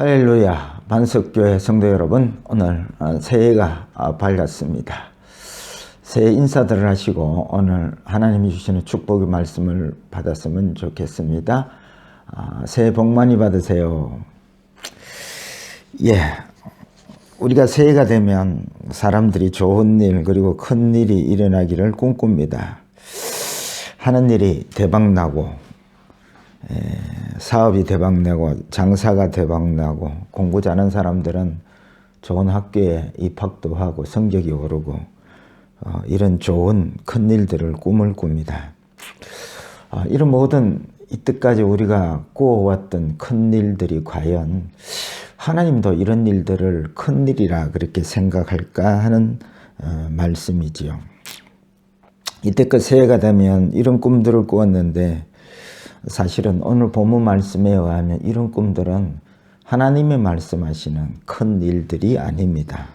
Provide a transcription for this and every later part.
할렐루야. 반석교회 성도 여러분 오늘 어, 새해가 어, 밝았습니다. 새해 인사들을 하시고 오늘 하나님이 주시는 축복의 말씀을 받았으면 좋겠습니다. 아, 새해 복 많이 받으세요. 예. 우리가 새해가 되면 사람들이 좋은 일 그리고 큰 일이 일어나기를 꿈꿉니다. 하는 일이 대박나고 사업이 대박나고 장사가 대박나고 공부 잘하는 사람들은 좋은 학교에 입학도 하고 성적이 오르고 어, 이런 좋은 큰 일들을 꿈을 꿉니다. 어, 이런 모든 이때까지 우리가 꾸어왔던 큰 일들이 과연 하나님도 이런 일들을 큰 일이라 그렇게 생각할까 하는 어, 말씀이지요. 이때껏 새해가 되면 이런 꿈들을 꾸었는데 사실은 오늘 본문 말씀에 의하면 이런 꿈들은 하나님의 말씀하시는 큰 일들이 아닙니다.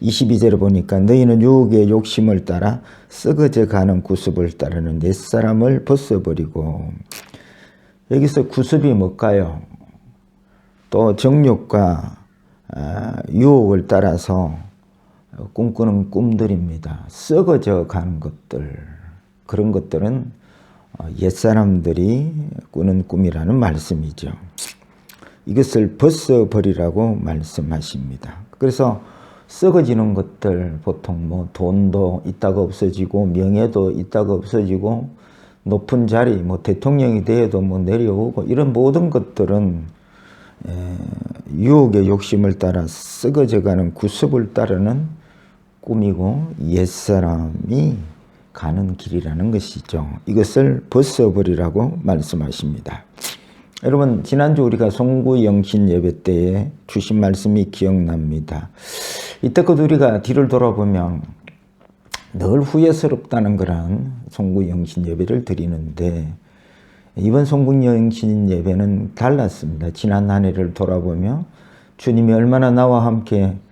22절을 보니까 너희는 유혹의 욕심을 따라 썩어져 가는 구습을 따르는 옛사람을 벗어버리고 여기서 구습이 뭘까요? 또 정욕과 아, 유혹을 따라서 꿈꾸는 꿈들입니다. 썩어져 가는 것들 그런 것들은 어, 옛사람들이 꾸는 꿈이라는 말씀이죠. 이것을 벗어버리라고 말씀하십니다. 그래서 썩어지는 것들 보통 뭐 돈도 있다가 없어지고 명예도 있다가 없어지고 높은 자리 뭐 대통령이 되어도 뭐 내려오고 이런 모든 것들은 유혹의 욕심을 따라 썩어져가는 구습을 따르는 꿈이고 옛사람이 가는 길이라는 것이죠. 이것을 벗어버리라고 말씀하십니다. 여러분 지난주 우리가 송구 영신 예배 때에 주신 말씀이 기억납니다. 이때껏 우리가 뒤를 돌아보면 늘 후회스럽다는 그런 송구 영신 예배를 드리는데 이번 송구 영신 예배는 달랐습니다. 지난 한 해를 돌아보며 주님이 얼마나 나와 함께 어,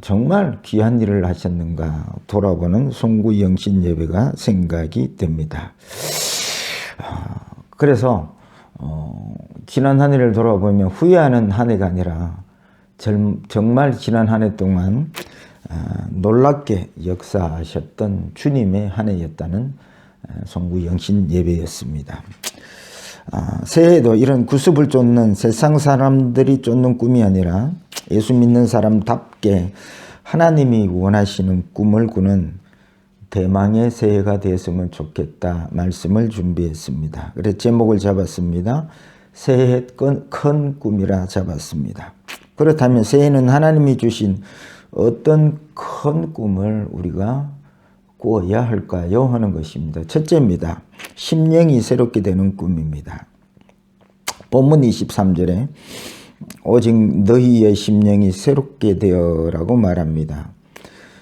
정말 귀한 일을 하셨는가 돌아보는 송구 영신 예배가 생각이 됩니다. 어, 그래서 어, 지난 한 해를 돌아보면 후회하는 한 해가 아니라 정말 지난 한 해 동안 놀랍게 역사하셨던 주님의 한 해였다는 송구 영신 예배였습니다. 아, 새해에도 이런 구습을 쫓는 세상 사람들이 쫓는 꿈이 아니라 예수 믿는 사람답게 하나님이 원하시는 꿈을 꾸는 대망의 새해가 되었으면 좋겠다 말씀을 준비했습니다. 그래서 제목을 잡았습니다. 새해 큰 꿈이라 잡았습니다. 그렇다면 새해는 하나님이 주신 어떤 큰 꿈을 우리가 꾸어야 할까요? 하는 것입니다. 첫째입니다. 심령이 새롭게 되는 꿈입니다. 본문 23절에 오직 너희의 심령이 새롭게 되어라고 말합니다.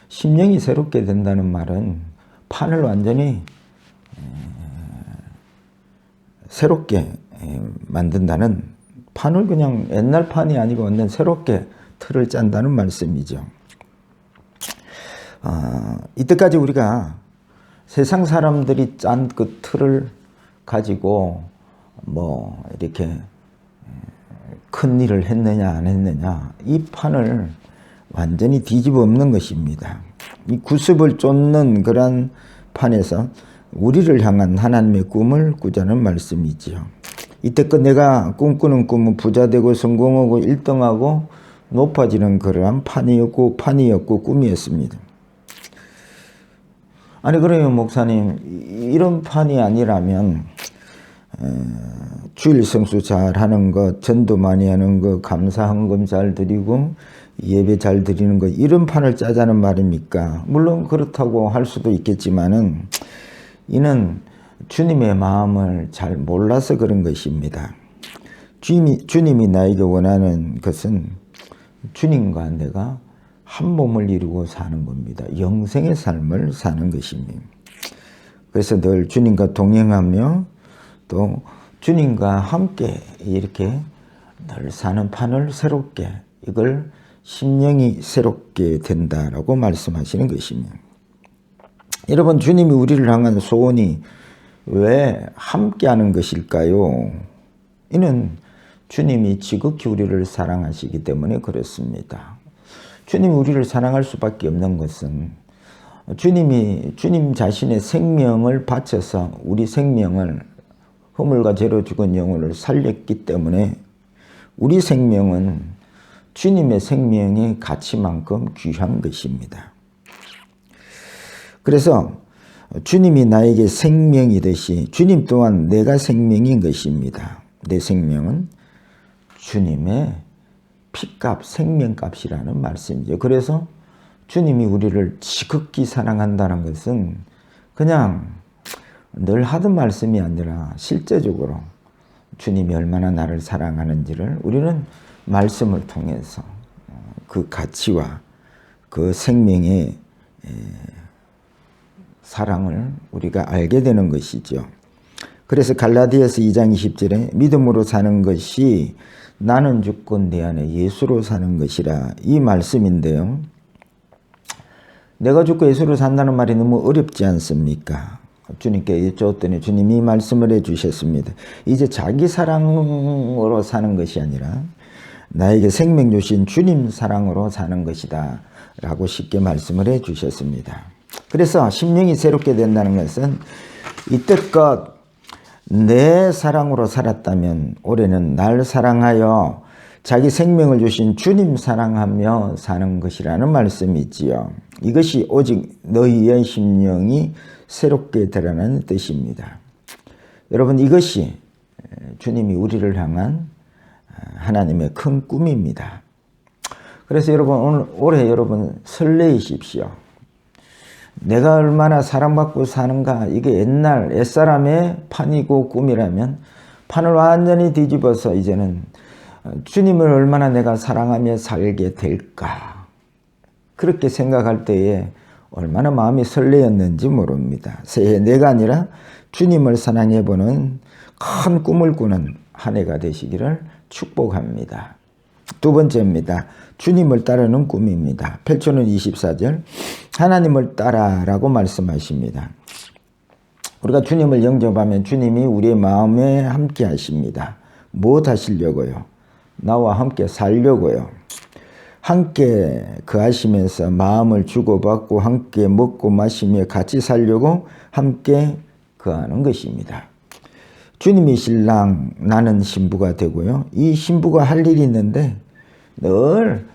심령이 새롭게 된다는 말은 판을 완전히 새롭게 만든다는 판을 그냥 옛날 판이 아니고 완전 새롭게 틀을 짠다는 말씀이죠. 어, 이때까지 우리가 세상 사람들이 짠 그 틀을 가지고 뭐 이렇게 큰 일을 했느냐 안 했느냐 이 판을 완전히 뒤집어 엎는 것입니다. 이 구습을 쫓는 그런 판에서 우리를 향한 하나님의 꿈을 꾸자는 말씀이지요. 이때껏 내가 꿈꾸는 꿈은 부자되고 성공하고 1등하고 높아지는 그러한 판이었고 판이었고 꿈이었습니다. 아니 그러면 목사님 이런 판이 아니라면 주일 성수 잘 하는 것, 전도 많이 하는 것, 감사 헌금 잘 드리고 예배 잘 드리는 것 이런 판을 짜자는 말입니까? 물론 그렇다고 할 수도 있겠지만은 이는 주님의 마음을 잘 몰라서 그런 것입니다. 주님이, 주님이 나에게 원하는 것은 주님과 내가 한 몸을 이루고 사는 겁니다. 영생의 삶을 사는 것입니다. 그래서 늘 주님과 동행하며 또 주님과 함께 이렇게 늘 사는 판을 새롭게 이걸 심령이 새롭게 된다라고 말씀하시는 것입니다. 여러분 주님이 우리를 향한 소원이 왜 함께하는 것일까요? 이는 주님이 지극히 우리를 사랑하시기 때문에 그렇습니다. 주님이 우리를 사랑할 수밖에 없는 것은 주님이 주님 자신의 생명을 바쳐서 우리 생명을 허물과 죄로 죽은 영혼을 살렸기 때문에 우리 생명은 주님의 생명의 가치만큼 귀한 것입니다. 그래서 주님이 나에게 생명이듯이 주님 또한 내가 생명인 것입니다. 내 생명은 주님의 피값, 생명값이라는 말씀이죠. 그래서 주님이 우리를 지극히 사랑한다는 것은 그냥 늘 하던 말씀이 아니라 실제적으로 주님이 얼마나 나를 사랑하는지를 우리는 말씀을 통해서 그 가치와 그 생명의 사랑을 우리가 알게 되는 것이죠. 그래서 갈라디아서 2장 20절에 믿음으로 사는 것이 나는 죽고 내 안에 예수로 사는 것이라 이 말씀인데요. 내가 죽고 예수로 산다는 말이 너무 어렵지 않습니까? 주님께 여쭈었더니 주님이 말씀을 해주셨습니다. 이제 자기 사랑으로 사는 것이 아니라 나에게 생명 주신 주님 사랑으로 사는 것이다. 라고 쉽게 말씀을 해 주셨습니다. 그래서 심령이 새롭게 된다는 것은 이때껏 내 사랑으로 살았다면 올해는 날 사랑하여 자기 생명을 주신 주님 사랑하며 사는 것이라는 말씀이지요. 이것이 오직 너희의 심령이 새롭게 드러나는 뜻입니다. 여러분 이것이 주님이 우리를 향한 하나님의 큰 꿈입니다. 그래서 여러분 오늘 올해 여러분 설레이십시오. 내가 얼마나 사랑받고 사는가 이게 옛날 옛사람의 판이고 꿈이라면 판을 완전히 뒤집어서 이제는 주님을 얼마나 내가 사랑하며 살게 될까 그렇게 생각할 때에 얼마나 마음이 설레었는지 모릅니다. 새해 내가 아니라 주님을 사랑해보는 큰 꿈을 꾸는 한 해가 되시기를 축복합니다. 두 번째입니다. 주님을 따르는 꿈입니다. 8초는 24절 하나님을 따라라고 말씀하십니다. 우리가 주님을 영접하면 주님이 우리의 마음에 함께 하십니다. 무엇 하시려고요? 나와 함께 살려고요. 함께 그하시면서 마음을 주고받고 함께 먹고 마시며 같이 살려고 함께 그하는 것입니다. 주님이 신랑 나는 신부가 되고요. 이 신부가 할 일이 있는데 늘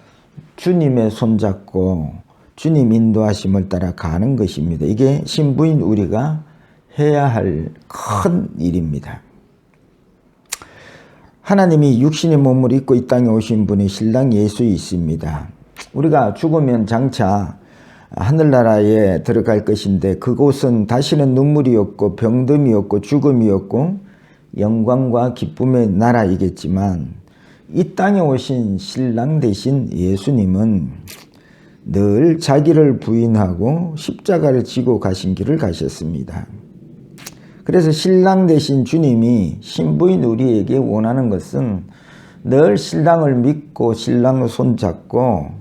주님의 손잡고 주님 인도하심을 따라 가는 것입니다. 이게 신부인 우리가 해야 할 큰 일입니다. 하나님이 육신의 몸을 입고 이 땅에 오신 분이 신랑 예수이십니다. 우리가 죽으면 장차 하늘나라에 들어갈 것인데 그곳은 다시는 눈물이 없고 병듦이 없고 죽음이 없고 영광과 기쁨의 나라이겠지만 이 땅에 오신 신랑 대신 예수님은 늘 자기를 부인하고 십자가를 지고 가신 길을 가셨습니다. 그래서 신랑 대신 주님이 신부인 우리에게 원하는 것은 늘 신랑을 믿고 신랑을 손잡고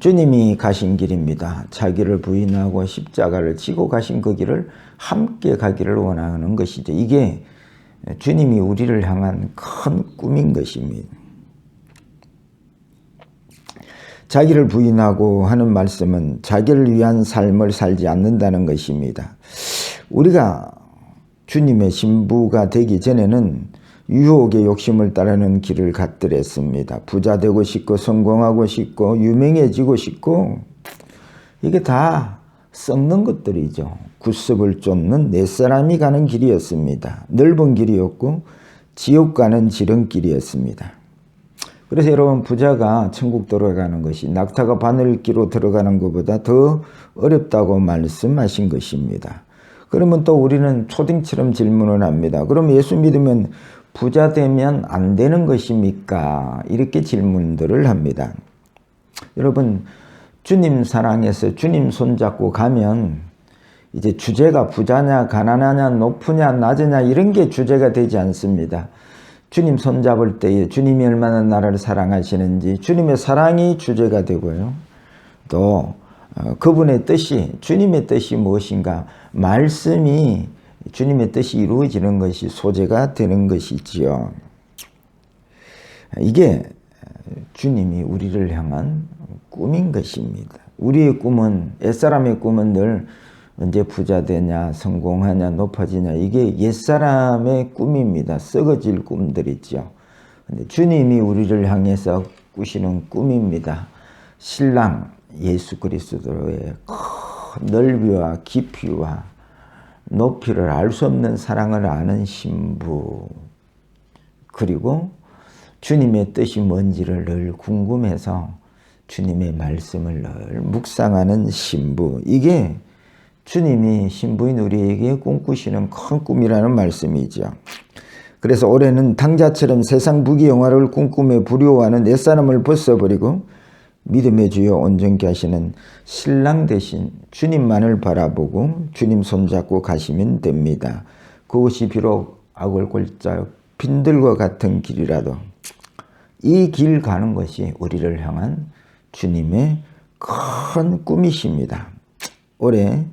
주님이 가신 길입니다. 자기를 부인하고 십자가를 지고 가신 그 길을 함께 가기를 원하는 것이죠. 이게 주님이 우리를 향한 큰 꿈인 것입니다. 자기를 부인하고 하는 말씀은 자기를 위한 삶을 살지 않는다는 것입니다. 우리가 주님의 신부가 되기 전에는 유혹의 욕심을 따르는 길을 갔더랬습니다. 부자 되고 싶고 성공하고 싶고 유명해지고 싶고 이게 다 썩는 것들이죠. 구습을 쫓는 내 사람이 가는 길이었습니다. 넓은 길이었고 지옥 가는 지름길이었습니다. 그래서 여러분 부자가 천국 들어가는 것이 낙타가 바늘기로 들어가는 것보다 더 어렵다고 말씀하신 것입니다. 그러면 또 우리는 초딩처럼 질문을 합니다. 그럼 예수 믿으면 부자 되면 안 되는 것입니까? 이렇게 질문들을 합니다. 여러분 주님 사랑해서 주님 손잡고 가면 이제 주제가 부자냐 가난하냐 높으냐 낮으냐 이런 게 주제가 되지 않습니다. 주님 손잡을 때에 주님이 얼마나 나를 사랑하시는지 주님의 사랑이 주제가 되고요. 또 어, 그분의 뜻이 주님의 뜻이 무엇인가 말씀이 주님의 뜻이 이루어지는 것이 소재가 되는 것이지요. 이게 주님이 우리를 향한 꿈인 것입니다. 우리의 꿈은 옛사람의 꿈은 늘 언제 부자 되냐, 성공하냐, 높아지냐 이게 옛사람의 꿈입니다. 썩어질 꿈들이죠. 근데 주님이 우리를 향해서 꾸시는 꿈입니다. 신랑 예수 그리스도의 넓이와 깊이와 높이를 알 수 없는 사랑을 아는 신부 그리고 주님의 뜻이 뭔지를 늘 궁금해서 주님의 말씀을 늘 묵상하는 신부 이게 주님이 신부인 우리에게 꿈꾸시는 큰 꿈이라는 말씀이죠. 그래서 올해는 당자처럼 세상 부귀 영화를 꿈꾸며 부려워하는 옛사람을 벗어버리고 믿음의 주여 온전케 하시는 신랑 대신 주님만을 바라보고 주님 손잡고 가시면 됩니다. 그것이 비록 악을골짝 빈들과 같은 길이라도 이 길 가는 것이 우리를 향한 주님의 큰 꿈이십니다. 올해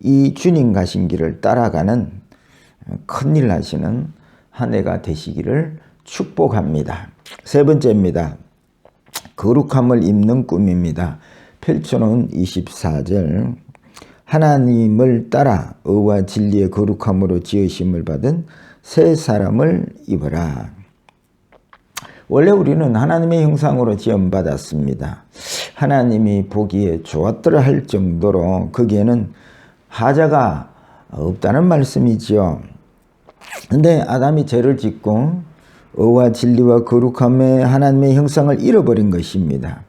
이 주님 가신 길을 따라가는 큰일 하시는 한 해가 되시기를 축복합니다. 세 번째입니다. 거룩함을 입는 꿈입니다. 펼쳐놓은 24절 하나님을 따라 의와 진리의 거룩함으로 지으심을 받은 새 사람을 입어라. 원래 우리는 하나님의 형상으로 지음받았습니다. 하나님이 보기에 좋았더라 할 정도로 거기에는 하자가 없다는 말씀이지요. 근데 아담이 죄를 짓고 의와 진리와 거룩함의 하나님의 형상을 잃어버린 것입니다.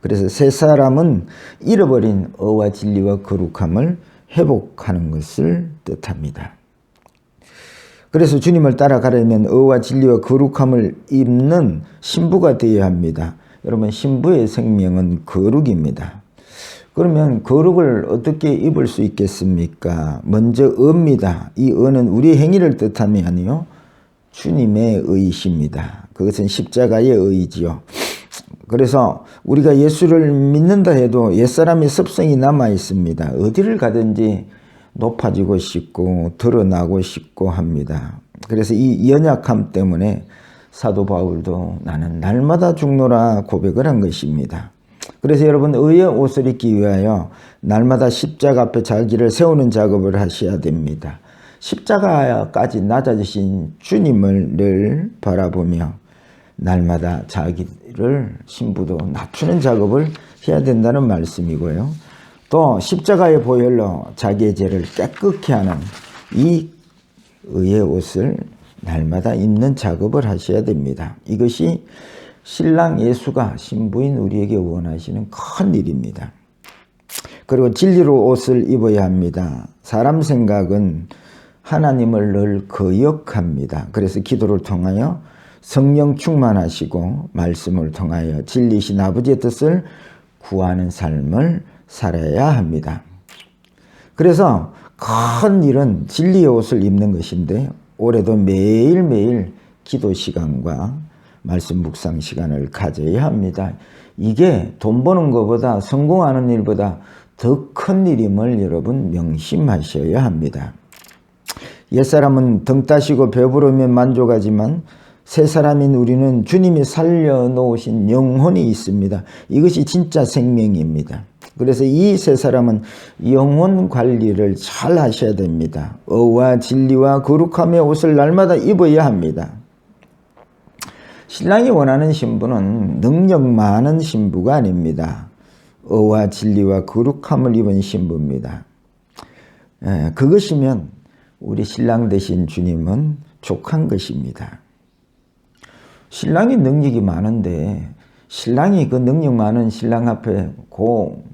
그래서 새 사람은 잃어버린 의와 진리와 거룩함을 회복하는 것을 뜻합니다. 그래서 주님을 따라가려면 의와 진리와 거룩함을 입는 신부가 되어야 합니다. 여러분 신부의 생명은 거룩입니다. 그러면 거룩을 어떻게 입을 수 있겠습니까? 먼저 의입니다. 이 의는 우리 행위를 뜻함이 아니요 주님의 의이십니다. 그것은 십자가의 의이지요. 그래서 우리가 예수를 믿는다 해도 옛사람의 습성이 남아 있습니다. 어디를 가든지 높아지고 싶고 드러나고 싶고 합니다. 그래서 이 연약함 때문에 사도 바울도 나는 날마다 죽노라 고백을 한 것입니다. 그래서 여러분 의의 옷을 입기 위하여 날마다 십자가 앞에 자기를 세우는 작업을 하셔야 됩니다. 십자가까지 낮아지신 주님을 늘 바라보며 날마다 자기를 신부도 낮추는 작업을 해야 된다는 말씀이고요. 또 십자가의 보혈로 자기의 죄를 깨끗게 하는 이 의의 옷을 날마다 입는 작업을 하셔야 됩니다. 이것이 신랑 예수가 신부인 우리에게 원하시는 큰 일입니다. 그리고 진리로 옷을 입어야 합니다. 사람 생각은 하나님을 늘 거역합니다. 그래서 기도를 통하여 성령 충만하시고 말씀을 통하여 진리신 아버지의 뜻을 구하는 삶을 살아야 합니다. 그래서 큰 일은 진리의 옷을 입는 것인데 올해도 매일매일 기도 시간과 말씀 묵상 시간을 가져야 합니다. 이게 돈 버는 것보다 성공하는 일보다 더 큰 일임을 여러분 명심하셔야 합니다. 옛사람은 등 따시고 배부르면 만족하지만 새 사람인 우리는 주님이 살려놓으신 영혼이 있습니다. 이것이 진짜 생명입니다. 그래서 이 세 사람은 영혼 관리를 잘 하셔야 됩니다. 의와 진리와 거룩함의 옷을 날마다 입어야 합니다. 신랑이 원하는 신부는 능력 많은 신부가 아닙니다. 의와 진리와 거룩함을 입은 신부입니다. 예, 그것이면 우리 신랑 되신 주님은 족한 것입니다. 신랑이 능력이 많은데 신랑이 그 능력 많은 신랑 앞에 고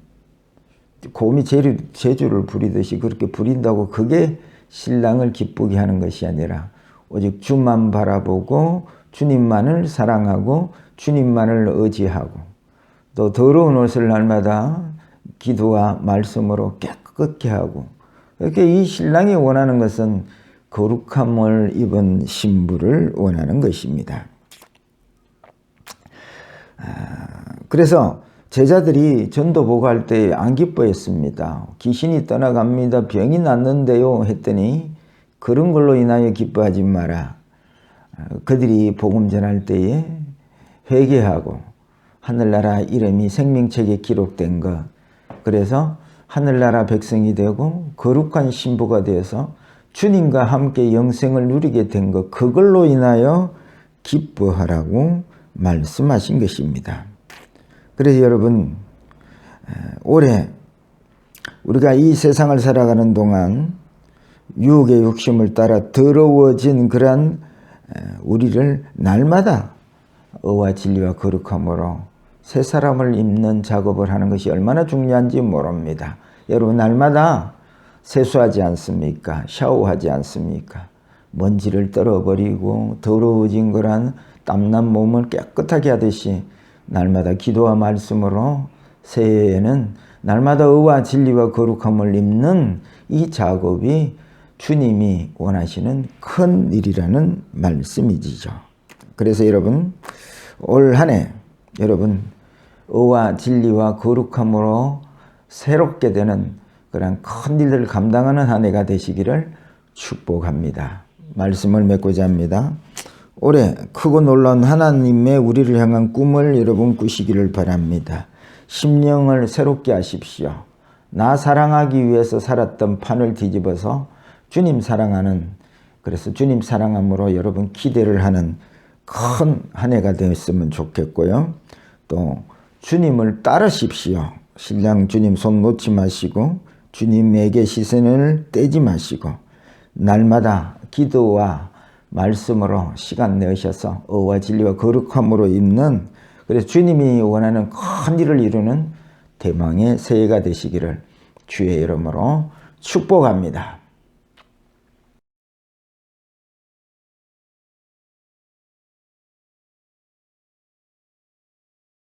곰이 제주, 제주를 부리듯이 그렇게 부린다고 그게 신랑을 기쁘게 하는 것이 아니라 오직 주만 바라보고 주님만을 사랑하고 주님만을 의지하고 또 더러운 옷을 날마다 기도와 말씀으로 깨끗게 하고 이렇게 이 신랑이 원하는 것은 거룩함을 입은 신부를 원하는 것입니다. 아, 그래서 제자들이 전도 보고할 때 안 기뻐했습니다. 귀신이 떠나갑니다. 병이 낫는데요. 했더니 그런 걸로 인하여 기뻐하지 마라. 그들이 복음 전할 때에 회개하고 하늘나라 이름이 생명책에 기록된 것 그래서 하늘나라 백성이 되고 거룩한 신부가 되어서 주님과 함께 영생을 누리게 된 것 그걸로 인하여 기뻐하라고 말씀하신 것입니다. 그래서 여러분 올해 우리가 이 세상을 살아가는 동안 유혹의 욕심을 따라 더러워진 그러한 우리를 날마다 의와 진리와 거룩함으로 새 사람을 입는 작업을 하는 것이 얼마나 중요한지 모릅니다. 여러분 날마다 세수하지 않습니까? 샤워하지 않습니까? 먼지를 떨어버리고 더러워진 거란 땀난 몸을 깨끗하게 하듯이 날마다 기도와 말씀으로 새해에는 날마다 의와 진리와 거룩함을 입는 이 작업이 주님이 원하시는 큰 일이라는 말씀이지죠. 그래서 여러분 올 한해 여러분 의와 진리와 거룩함으로 새롭게 되는 그런 큰 일들을 감당하는 한 해가 되시기를 축복합니다. 말씀을 맺고자 합니다. 올해 크고 놀라운 하나님의 우리를 향한 꿈을 여러분 꾸시기를 바랍니다. 심령을 새롭게 하십시오. 나 사랑하기 위해서 살았던 판을 뒤집어서 주님 사랑하는 그래서 주님 사랑함으로 여러분 기대를 하는 큰 한 해가 되었으면 좋겠고요. 또 주님을 따르십시오. 신랑 주님 손 놓지 마시고 주님에게 시선을 떼지 마시고 날마다 기도와 말씀으로 시간 내셔서 의와 진리와 거룩함으로 입는 그래서 주님이 원하는 큰 일을 이루는 대망의 새해가 되시기를 주의 이름으로 축복합니다.